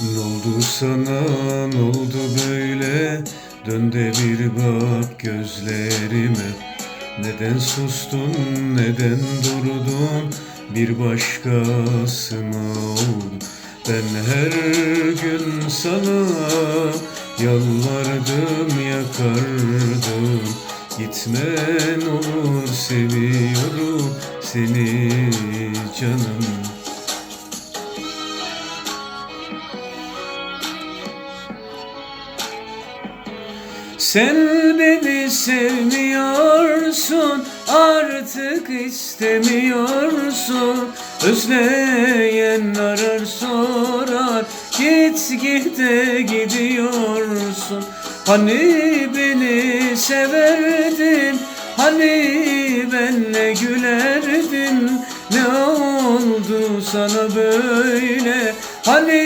oldu sana ne oldu böyle? Dön de bir bak gözlerime. Neden sustun neden durdun? Bir başkası mı oldu? Ben her gün sana Yalvardım yakardım. Gitmen olur seviyorum seni canım Sen beni sevmiyorsun artık istemiyorsun. Özleyen arar sorar git gide gidiyorsun. Hani beni severdin hani benle gülerdin Ne oldu sana böyle? Hani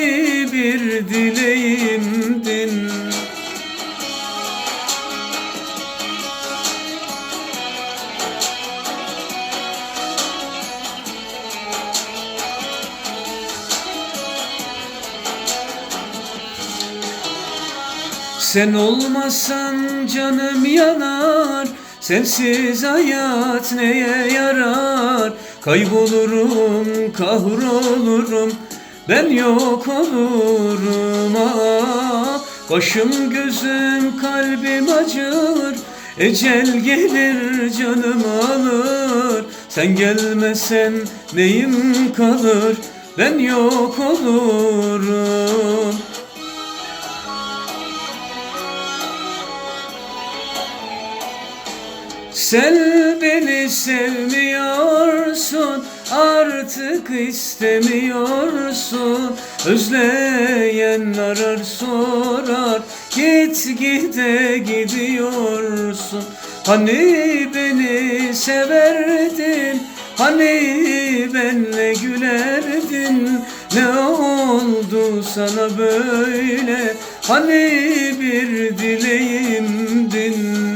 bir dileğimdin Sen olmasan canım yanar Sensiz hayat neye yarar? Kaybolurum kahrolurum Ben yok olurum. Ah Başım gözüm kalbim acır Ecel gelir canım alır. Sen gelmesen neyim kalır? Ben yok olurum Sen beni sevmiyorsun artık istemiyorsun. Özleyen arar sorar git gide gidiyorsun. Hani beni severdin hani benle gülerdin. Ne oldu sana böyle? Hani bir dileğimdin